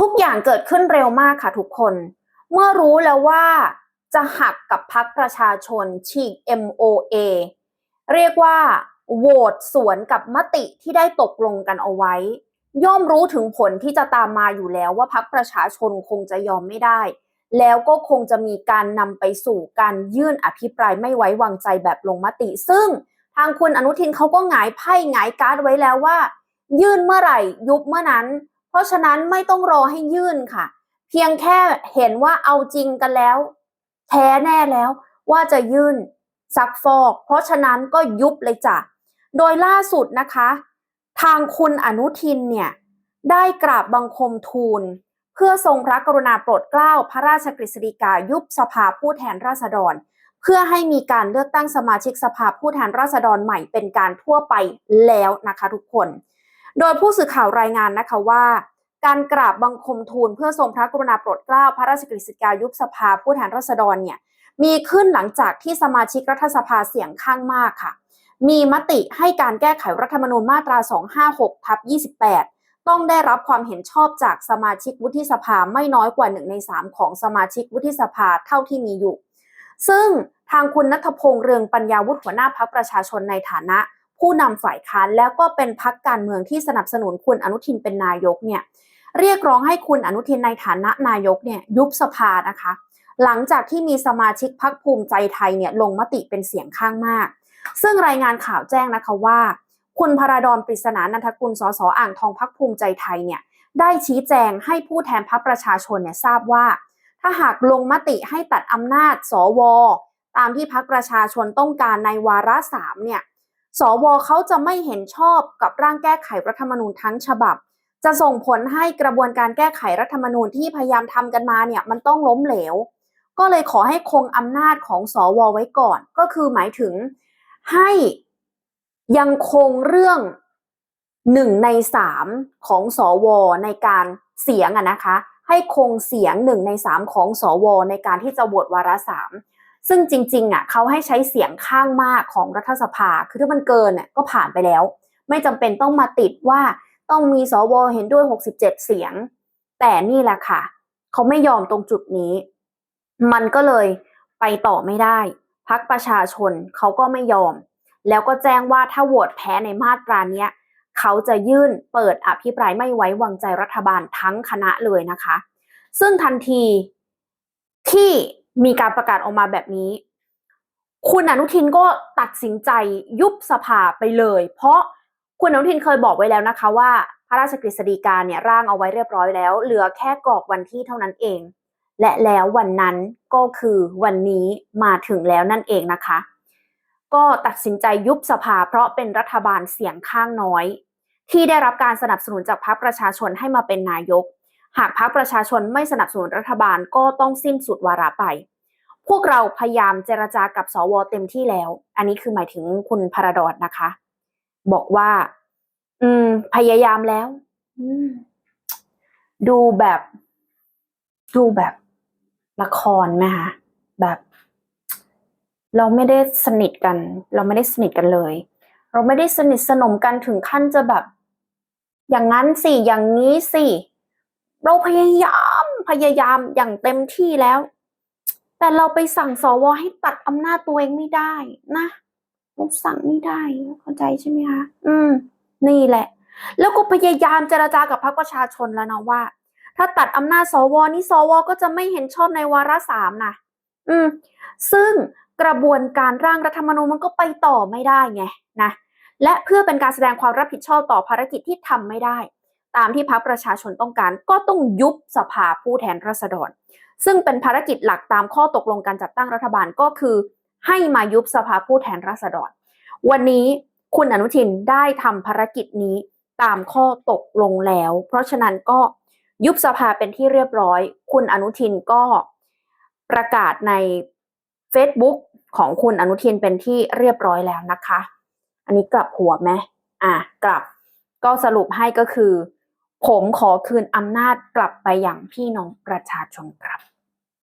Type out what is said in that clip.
ทุกอย่างเกิดขึ้นเร็วมากค่ะทุกคน เมื่อรู้แล้วว่าจะหักกับพักประชาชนฉีก MOA เรียกว่าโหวตสวนกับมติที่ได้ตกลงกันเอาไว้ ย่อมรู้ถึงผลที่จะตามมาอยู่แล้วว่าพักประชาชนคงจะยอมไม่ได้ แล้วก็คงจะมีการนำไปสู่การยื่นอภิปรายไม่ไว้วางใจแบบลงมติ ซึ่งทางคุณอนุทินเขาก็หงายไพ่หงายการ์ดไว้แล้วว่า ยื่นเมื่อไหร่ ยุบเมื่อนั้น เพราะฉะนั้นไม่ต้องรอให้ยื่นค่ะ เพียงแค่เห็นว่าเอาจริงกันแล้ว แท้แน่แล้วว่าจะยื่นซักฟอก เพราะฉะนั้นก็ยุบเลยจ้ะ โดยล่าสุดนะคะ ทางคุณอนุทินเนี่ยได้กราบบังคมทูล เพื่อทรงพระกรุณาโปรดเกล้าพระราชกฤษฎีกายุบสภาผู้แทนราษฎร เพื่อให้มีการเลือกตั้งสมาชิกสภาผู้แทนราษฎรใหม่เป็นการทั่วไปแล้วนะคะทุกคน โดยผู้สื่อข่าวรายงานนะคะว่า การกราบบังคมทูลเพื่อทรงพระกรุณาโปรดเกล้าพระราชกฤษฎีกายุบสภาผู้แทนราษฎรเนี่ยมีขึ้นหลังจากที่สมาชิกรัฐสภาเสียงข้างมากค่ะ มีมติให้การแก้ไขรัฐธรรมนูญมาตรา 256ทับ28 ต้องได้รับความเห็นชอบจากสมาชิกวุฒิสภาไม่น้อยกว่า1ใน3ของสมาชิกวุฒิสภาเท่าที่มีอยู่ ซึ่งทางคุณนัทพงษ์เรืองปัญญาวุฒิหัวหน้าพักประชาชนในฐานะ ผู้นำฝ่ายค้านแล้วก็เป็นพักการเมืองที่สนับสนุนคุณอนุทินเป็นนายกเนี่ย เรียกร้องให้คุณอนุทินในฐานะนายกเนี่ยยุบสภานะคะ หลังจากที่มีสมาชิกพักภูมิใจไทยเนี่ยลงมติเป็นเสียงข้างมาก ซึ่งรายงานข่าวแจ้งนะคะว่า คุณพราดอนปริศนานันทกุลสสอ่างทองพักภูมิใจไทยเนี่ยได้ชี้แจงให้ผู้แทนพักประชาชนเนี่ยทราบว่า ถ้าหากลงมติให้ตัดอำนาจ สว ตามที่พักประชาชนต้องการในวาระสามเนี่ยสวเขาจะไม่เห็นชอบกับร่างแก้ไขรัฐธรรมนูญทั้งฉบับ จะส่งผลให้กระบวนการแก้ไขรัฐธรรมนูญที่พยายามทำกันมาเนี่ยมันต้องล้มเหลว ก็เลยขอให้คงอำนาจของสวไว้ก่อน ก็คือหมายถึงให้ยังคงเรื่องหนึ่งในสามของสวในการเสียงอะนะคะ ให้คงเสียงหนึ่งในสามของสวในการที่จะโหวตวาระสามซึ่งจริงๆอะเขาให้ใช้เสียงข้างมากของรัฐสภา คือถ้ามันเกินอะก็ผ่านไปแล้ว ไม่จำเป็นต้องมาติดว่า ต้องมีสวเห็นด้วย 67 เสียง แต่นี่แหละค่ะ เขาไม่ยอมตรงจุดนี้ มันก็เลยไปต่อไม่ได้ พักประชาชนเขาก็ไม่ยอม แล้วก็แจ้งว่าถ้าโหวตแพ้ในมาตราเนี้ยเขาจะยื่นเปิดอภิปรายไม่ไว้วางใจรัฐบาลทั้งคณะเลยนะคะ ซึ่งทันทีที่มีการประกาศออกมาแบบนี้ คุณอนุทินก็ตัดสินใจยุบสภาไปเลย เพราะ คุณอนุทินเคยบอกไว้แล้วนะคะว่า พระราชกฤษฎีกาเนี่ยร่างเอาไว้เรียบร้อยแล้ว เหลือแค่กรอกวันที่เท่านั้นเอง และแล้ววันนั้นก็คือวันนี้มาถึงแล้วนั่นเองนะคะ ก็ตัดสินใจยุบสภาเพราะเป็นรัฐบาลเสียงข้างน้อย ที่ได้รับการสนับสนุนจากพรรคประชาชนให้มาเป็นนายก หากพรรคประชาชนไม่สนับสนุนรัฐบาลก็ต้องสิ้นสุดวาระไปพวกเราพยายามเจรจากับสวเต็มที่แล้ว อันนี้คือหมายถึงคุณพระดอนนะคะ บอกว่า อืม พยายามแล้วอืมดูแบบ ดูแบบละครไหมคะแบบ เราไม่ได้สนิทกัน เราไม่ได้สนิทกันเลย เราไม่ได้สนิทสนมกันถึงขั้นจะแบบ อย่างนั้นสิอย่างนี้สิเราพยายามพยายามอย่างเต็มที่แล้ว แต่เราไปสั่งสวให้ตัดอำนาจตัวเองไม่ได้นะ เราสั่งไม่ได้เข้าใจใช่ไหมคะอืม นี่แหละ แล้วก็พยายามเจรจากับพรรคประชาชนแล้วนะว่า ถ้าตัดอำนาจสวนี่สวก็จะไม่เห็นชอบในวาระสามนะอืม ซึ่งกระบวนการร่างรัฐธรรมนูญมันก็ไปต่อไม่ได้ไงนะและเพื่อเป็นการแสดงความรับผิดชอบต่อภารกิจที่ทำไม่ได้ ตามที่พรรคประชาชนต้องการ ก็ต้องยุบสภาผู้แทนราษฎร ซึ่งเป็นภารกิจหลักตามข้อตกลงการจัดตั้งรัฐบาลก็คือ ให้มายุบสภาผู้แทนราษฎร วันนี้คุณอนุทินได้ทำภารกิจนี้ตามข้อตกลงแล้ว เพราะฉะนั้นก็ยุบสภาเป็นที่เรียบร้อย คุณอนุทินก็ประกาศใน Facebook ของคุณอนุทินเป็นที่เรียบร้อยแล้วนะคะ อันนี้กลับหัวไหมอะกลับ ก็สรุปให้ก็คือ ผมขอคืนอำนาจกลับไปอย่างพี่น้องประชาชนครับ